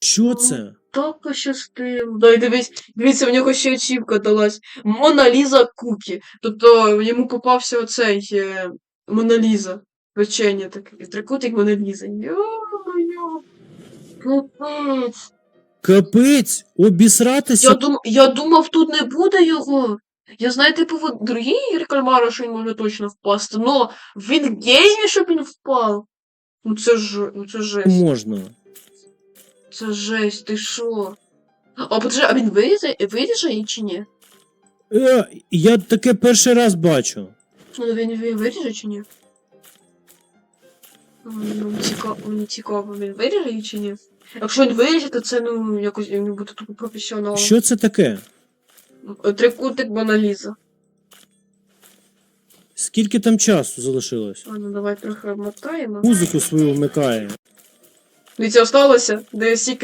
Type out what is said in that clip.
Що це? Так пощастило. Дай дивись, дивіться, в нього ще ачівка далась. Мона Ліза Кукі. Тобто йому попався оцей е, Мона Ліза. Печення таке. Трикутик Мона Ліза. Йо-йо. Капець. Капець, обісратися. Я, дум... я думав, тут не буде його. Я знаю, типу, в другі ігри кальмара, що він може точно впасти, но в інгеймі, щоб він впав. Ну це ж ну це жесть. Можна. Це жесть, ти що? А подожди, а він виріже, виріже чи ні? Е, я таке перший раз бачу. Ну він він виріже чи ні? Ну, цікаво, мені цікаво, він виріже її чи ні? Якщо він виріже, то це ну якось він буде тупо професіоналом. Що це таке? Трикутик Моналіза. Скільки там часу залишилось? А ну давай трохи обмотаємо. Музику свою вмикає. Дивіться, осталося, де стільки